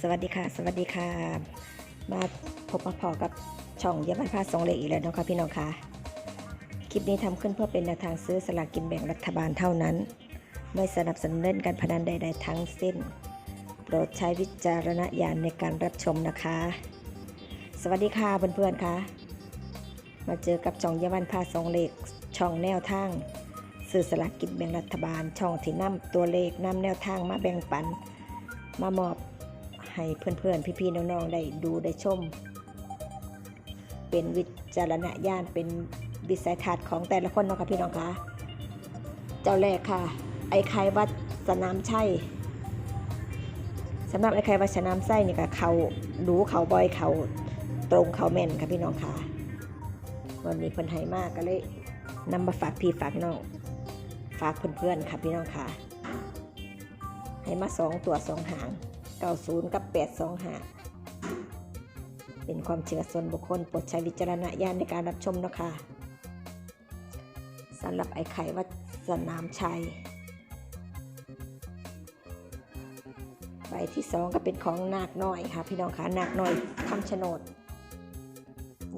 สวัสดีค่ะ สวัสดีค่ะ มาพบมาพอกับช่องเยาวันพาสองเลขอีกแล้วนะคะพี่น้องค่ะคลิปนี้ทำขึ้นเพื่อเป็นแนวทางซื้อสลากกินแบ่งรัฐบาลเท่านั้น ไม่สนับสนุนเล่นการพนันใด ๆ ทั้งสิ้น โปรดใช้วิจารณญาณในการรับชมนะคะ สวัสดีค่ะเพื่อนๆค่ะมาเจอกับช่องเยาวันพาสองเลขช่องแนวทางซื้อสลากกินแบ่งรัฐบาล ช่องที่นำตัวเลขนำแนวทางมาแบ่งปัน มามอบ ให้เพื่อนๆ พี่ๆ น้องๆ ได้ดูได้ชม เป็นวิจารณญาณเป็นวิสัยทัศน์ของแต่ละคนเนาะค่ะพี่น้องคะเจ้าแรกค่ะ ไอ้ไข่วัดสนามชัยสำหรับไอ้ไข่วัดสนามไส้นี่ก็เขาดูเขาบอยเขาตรงเขาแม่นค่ะพี่น้องค่ะวันนี้เพิ่นให้มากก็เลยนำมาฝากพี่ฝากน้องฝากเพื่อนๆค่ะพี่น้องค่ะ ให้มาสองตัวสองหาง เก้าศูนย์กับแปดสองหาเป็นความเชื่อส่วนบุคคลโปรดใช้วิจารณญาณในการรับชมนะคะสำหรับไอ้ไข่วัดสนามชัย ใบที่สองก็เป็นของนาคน้อยค่ะ พี่น้องค่ะนาคน้อยคำชะโนด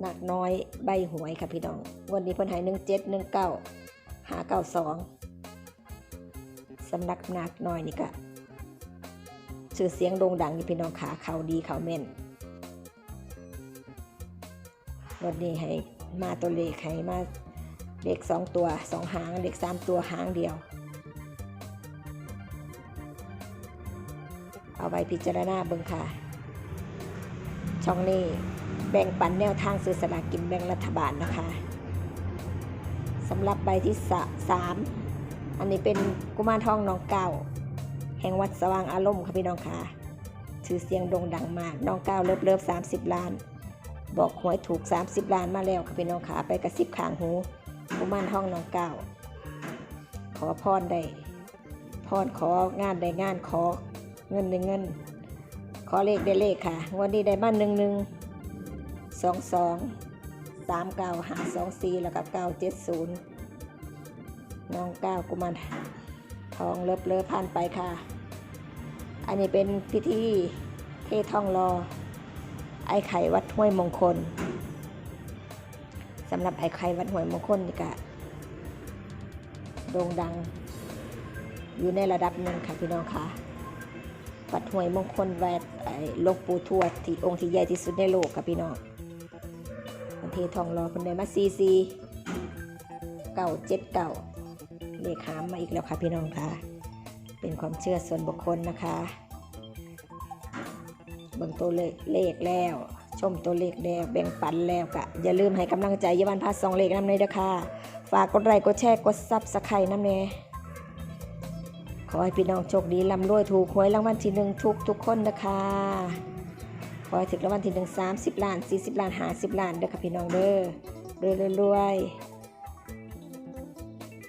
นาคน้อยใบหวยค่ะพี่น้องวันนี้เพิ่นให้หนึ่งเจ็ดหนึ่งเก้าหาเก้าสองสำนักนาคน้อยนี่ก็ ชื่อเสียงโด่งดังนี่พี่น้องขาเขาดีเขาแม่นวันนี้ให้มาตัวเลขให้มาเลขสองตัวสองหางเลขสามตัวหางเดียว เอาไว้พิจารณาเบิ่งค่ะ ช่องนี้แบ่งปันแนวทางซื้อสลากกินแบ่งรัฐบาลนะคะสำหรับใบที่สะสามอันนี้เป็นกุมารทองน้องเก้า แห่งวัดสว่างอารมณ์ค่ะพี่น้องค่ะชื่อเสียงโด่งดังมาก น้องเก้าเลิฟเลิฟสามสิบล้าน บอกหวยถูก 30 ล้านมาแล้วค่ะพี่น้องค่ะไปกระซิบขางหูกุมารทองน้องเก้าขอพรได้พรของานได้งานขอเงินได้เงิน ขอเลขได้เลขค่ะงวันนี้ได้มานหนึ่งหนึ่งสองสองสามเก้าหาสองสี่แล้วกับเก้าเจ็ดศูนย์น้องเก้ากุมารทองเลิฟเลิฟผ่านไปค่ะ อันนี้เป็นพิธีเททองรอ ไอ้ไข่วัดห้วยมงคลสำหรับไอ้ไข่วัดห้วยมงคลนี่ก็โด่งดัง อยู่ในระดับหนึ่งค่ะพี่น้องค่ะวัดห้วยมงคลแวดไอ้หลวงปู่ทวดที่องค์ที่ใหญ่ที่สุดในโลกค่ะพี่น้องเททองรอคนใดมาซีซีเก่าเจ็ดเก่าเลขหามมาอีกแล้วค่ะพี่น้องค่ะ เป็นความเชื่อส่วนบุคคลนะคะเบิ่งตัวเลขเลขแล้ว ชมตัวเลขแล้วแบ่งปันแล้วก็อย่าลืมให้กำลังใจเยาวันพาสองเลขน้ำเลยเด้อค่ะฝากกดไลค์กดแชร์กดซับสไครต์น้ำเนขอให้พี่น้องโชคดีร่ำรวยถูกหวยรางวัลที่หนึ่งทุกทุกคนนะคะ ขอให้ถึงรางวัลที่หนึ่งสามสิบล้านสี่สิบล้านห้าสิบล้านเด้อค่ะพี่น้องเด้อรวยรวยรวย